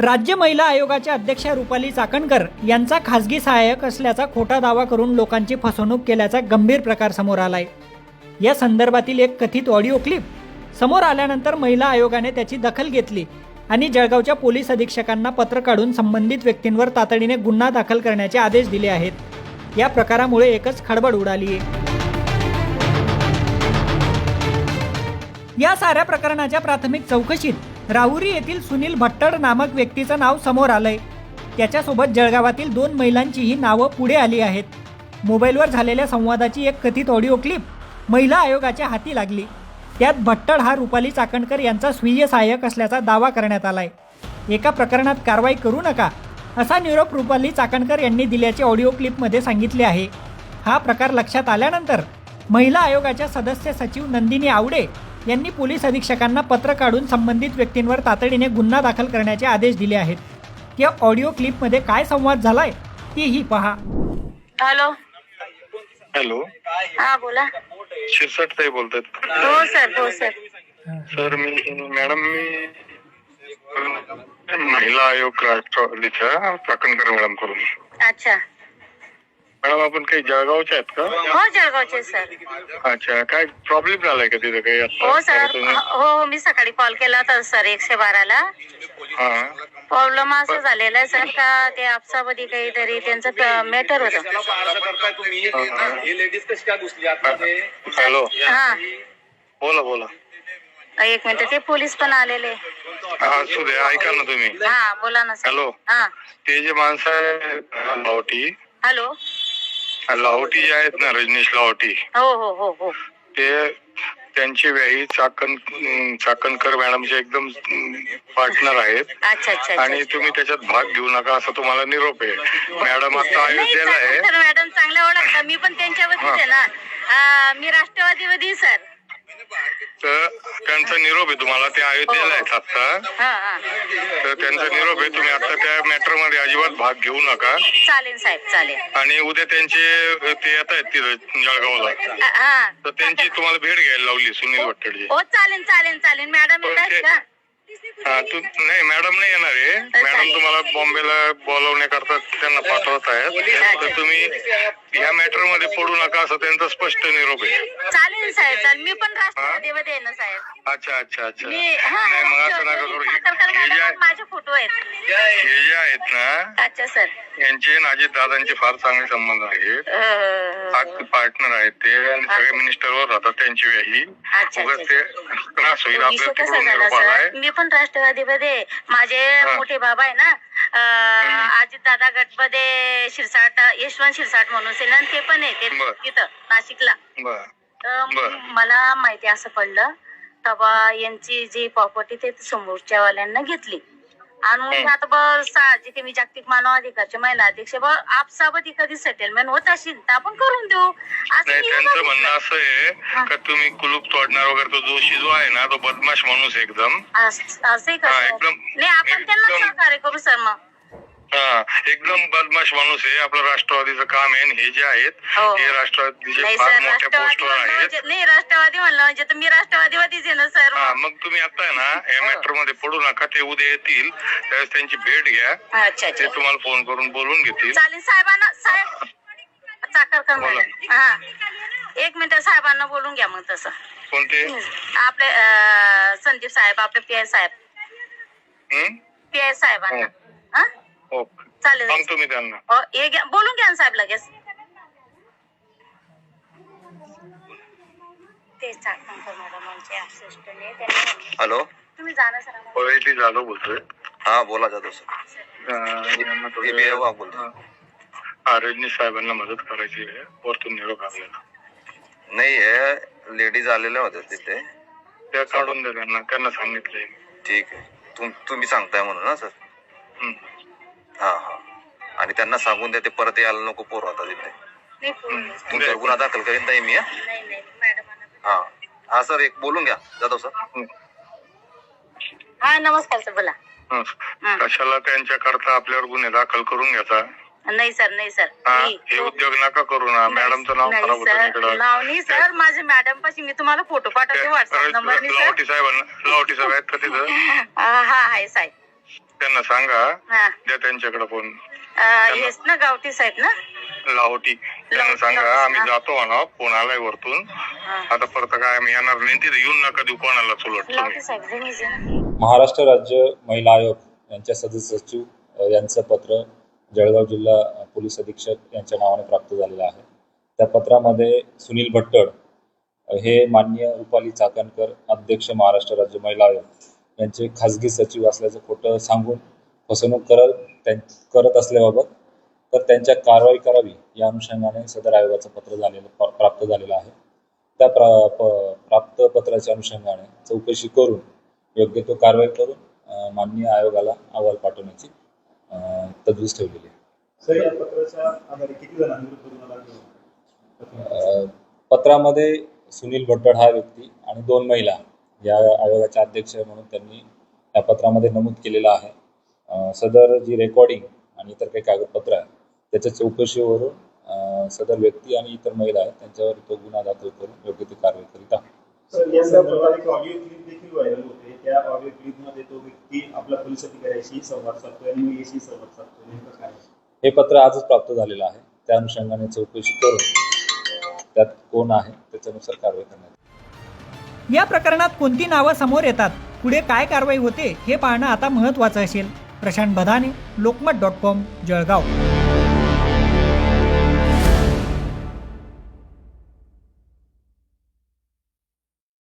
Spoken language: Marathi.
राज्य महिला आयोगाच्या अध्यक्षा रुपाली चाकणकर यांचा खासगी सहाय्यक असल्याचा खोटा दावा करून लोकांची फसवणूक केल्याचा गंभीर प्रकार समोर आलाय. या संदर्भातील एक कथित ऑडिओ क्लिप समोर आल्यानंतर महिला आयोगाने त्याची दखल घेतली आणि जळगावच्या पोलीस अधीक्षकांना पत्र काढून संबंधित व्यक्तींवर तातडीने गुन्हा दाखल करण्याचे आदेश दिले आहेत. या प्रकारामुळे एकच खडबड उडाली आहे या साऱ्या प्रकरणाच्या प्राथमिक चौकशीत राहुरी येथील सुनील भट्टड नामक व्यक्तीचं नाव समोर आलंय. त्याच्यासोबत जळगावातील दोन महिलांचीही नावं पुढे आली आहेत. मोबाईलवर झालेल्या संवादाची एक कथित ऑडिओ क्लिप महिला आयोगाच्या हाती लागली. त्यात भट्टड हा रुपाली चाकणकर यांचा स्वीय सहाय्यक असल्याचा दावा करण्यात आलाय. एका प्रकरणात कारवाई करू नका असा निरोप रुपाली चाकणकर यांनी दिल्याचे ऑडिओ क्लिपमध्ये सांगितले आहे. हा प्रकार लक्षात आल्यानंतर महिला आयोगाच्या सदस्य सचिव नंदिनी आवडे यांनी पोलीस अधीक्षकांना पत्र काढून संबंधित व्यक्तींवर तातडीने गुन्हा दाखल करण्याचे आदेश दिले आहेत. या ऑडिओ क्लिपमध्ये काय संवाद झालाय तीही पहा. हॅलो. हॅलो. हा बोला. शिरसाट ताई बोलतात हो सर हो सर. सर मी मॅडम मी महिला आयोग राष्ट्रवादीच्या चाकणकर मॅडम करून अच्छा. मॅडम आपण काही जळगावच्या आहेत का? हो जळगावचे सर. अच्छा काय प्रॉब्लेम झालाय का तिथे काही हो सर. हो हो मी सकाळी कॉल केला होता सर एकशे बाराला. हा. प्रॉब्लेम असं झालेला आहे सर का ते आपसामध्ये काहीतरी त्यांचं मॅटर होतं. हॅलो. हा. बोला बोला. एक मिनिट ते पोलीस पण आलेले. हा असू दे ऐका ना तुम्ही. हा बोला ना सर. हॅलो. हा. ते जे माणसं आहे हॅलो. लाहोटी जे आहेत ना रजनीश लाहोटी. हो हो हो हो. ते त्यांची व्याही चाकण चाकणकर मॅडमचे एकदम पार्टनर आहेत. अच्छा अच्छा आणि अच्छा तुम्ही त्याच्यात भाग घेऊ नका असं तुम्हाला निरोप आहे. मॅडम आता नाही अयोध्येला आहे. सर मॅडम चांगल्या ओळखता मी पण आहे ना. आ, मी राष्ट्रवादीवरती सर. तर त्यांचा निरोप आहे तुम्हाला. ते अयोध्येला आहेत आता हा हा. तर त्यांचा निरोप आहे तुम्ही आता त्या मॅटरमध्ये अजिबात भाग घेऊ नका. चालेल साहेब चालेल. आणि उद्या त्यांचे ते येत आहेत तिथं जळगावला. हा तर त्यांची तुम्हाला भेट घ्यायला लावली सुनील भट्टडजी हो चालेल चालेल चालेल. मॅडम पण येतात ते- का? हा तू नाही मॅडम नाही येणार आहे. मॅडम तुम्हाला बॉम्बेला बोलवण्याकरता त्यांना पाठवत आहेत. तर तुम्ही ह्या मॅटरमध्ये पडू नका असं त्यांचा स्पष्ट निरोप आहे. चालेल साहेब चालेल. मी पण राष्ट्रवादीमध्ये आहे ना साहेब. अच्छा अच्छा अच्छा. मी हा नाही मग असं नका करू. हे साखरकर हे जे मॅडम माझे फोटो आहेत. हे जे आहेत ना अच्छा सर. यांचे आणि अजित दादांचे फार चांगले संबंध आहेत. अं, पार्टनर आहेत ते आणि सगळे मिनिस्टरवर राहतात त्यांची व्याही अच्छा, उगाच अच्छा. ते त्रास होईल विषय आपल्याला कसा तिकडून झाला निरोप आलाय सर मी पण राष्ट्रवादीमध्ये आहे. माझे हा. मोठे बाबा आहे ना अजित दादा गटमध्ये शिरसाट यशवंत शिरसाट म्हणून ते पण आहे ते बर. तिथं नाशिकला बर तर बर. मला माहिती असं पडलं तेव्हा यांची जी प्रॉपर्टी ते समोरच्या वाल्यांना घेतली आणि साहजिक आहे, मी जागतिक मानव अधिकारचे महिला अध्यक्ष आपसाबती कधी सेटलमेंट होत असेल तर आपण करून देऊ. त्यांचं म्हणणं. असं आहे का तुम्ही कुलूप तोडणार वगैरे तो जोशी जो आहे ना तो बदमाश माणूस एकदम. असं नाही आपण त्यांना सहकार्य करू सर मग. एकदम बदमाश माणूस आहे. आपलं राष्ट्रवादीचं काम आहे आणि हे जे आहेत हो. हे राष्ट्रवादीचे नाही फार सर मोठ्या राष्ट्रवादी पोस्टवर म्हणलं आहेत. म्हणजे नाही राष्ट्रवादी म्हणलं म्हणजे तर मी राष्ट्रवादीवरतीच आहे ना सर हा मग. तुम्ही आता आहे ना या हो. मॅटरमध्ये पडू नका ते उद्या येतील त्यावेळेस त्यांची भेट घ्या. अच्छा ते अच्छा तुम्हाला फोन करून बोलून घेतील. चालेल साहेबांना साहेब चाकरकर बोला. मॅडम हा. एक मिनिट साहेबांना बोलून घ्या मग तसं. कोणते? आपले अं, संदीप साहेब आपले पी आय साहेब. हं? पी आय साहेबांना. हो. हा ओके चालेल सांगतो मी त्यांना. हो, हे घ्या. बोलून घ्या ना साहेब लगेच. ते चाकणकर मॅडम आमचे assistant आहे. त्यांनी- हॅलो तुम्ही जाणं सर पळेटी जाधव बोलतोय. हा बोला जाधव सर. अं, यांना थोडं- मेयर वाघ बोलतो. हा. रजनी साहेबांना मदत करायची आहे. वरतून निरोप आपल्याला नाही हे लेडीज़ आलेल्या होत्या तिथे. त्या काढून द्या त्यांना. त्यांना सांगितलंय. ठीक आहे. तुम तुम्ही सांगताय म्हणून ना सर. हं. हा हा. आणि त्यांना सांगून द्या ते परत यायला नको पोर आता तिथे नाही गुन्हा दाखल करीन नाही मी हा? नाही नाही मॅडमांना हा. हा सर एक बोलून घ्या. जाधव सर. हं. हा नमस्कार सर बोला. हं. कशाला त्यांच्याकरता आपल्यावर गुन्हे दाखल करून घ्यायचा? नाही सर नाही सर. हा हे उद्योग नका करू ना. मॅडमचं नाव नाही खराब होतं सर. इकडं नाव नाही सर. माझे मॅडम पाशी मी तुम्हाला फोटो पाठवते व्हॉट्सअप नंबर लावटी साहेबांना लावटी साहेब आहेत का तिथं? हा आहे साहेब. त्यांना सांगा. हा. द्या त्यांच्याकडे फोन. अं, हेच ना गावठी साहेब ना? लाहोटी त्यांना सांगा आम्ही जातो म्हणा फोन आलाय वरतून. आता परत काय आम्ही येणार नाही तिथे येऊन नका देऊ कोणाला चुलट तुम्ही. गावठी साहेब तुम्हीच आहे ना. महाराष्ट्र राज्य महिला आयोग यांच्या सदस्य सचिव अ, यांचं पत्र जळगाव जिल्हा अ, पोलीस अधीक्षक यांच्या नावाने प्राप्त झालेलं आहे. त्या पत्रामध्ये सुनील भट्टड अ, हे माननीय रुपाली चाकणकर अध्यक्ष महाराष्ट्र राज्य महिला आयोग यांचे खासगी सचिव असल्याचं खोटं सांगून फसवणूक करत करत असल्याबाबत तर त्यांच्या कारवाई करावी या अनुषंगाने सदर आयोगाचं पत्र झालेलं प्राप्त झालेलं आहे. त्या प्रा प्राप्त पत्राच्या अनुषंगाने चौकशी करून योग्य तो कारवाई करून माननीय आयोगाला अहवाल पाठवण्याची तजवीज ठेवलेली आहे. पत्रामध्ये सुनील भट्टड हा व्यक्ती आणि दोन महिला या आयोगाच्या अध्यक्ष म्हणून त्यांनी या पत्रामध्ये नमूद केलेलं आहे. सदर जी रेकॉर्डिंग आणि इतर काही कागदपत्र आहेत त्याच्या चौकशीवरून सदर व्यक्ती आणि इतर महिला आहेत त्यांच्यावर तो गुन्हा दाखल करून योग्य ती कारवाई करीत आहे? हे पत्र आजच प्राप्त झालेलं आहे. त्या अनुषंगाने चौकशी करून त्यात कोण आहे त्याच्यानुसार कारवाई करण्यात. या प्रकरणात कोणती नावं समोर येतात? पुढे काय कारवाई होते? हे पाहणं आता महत्त्वाचं असेल. प्रशांत बधाने लोकमत डॉट कॉम जळगाव.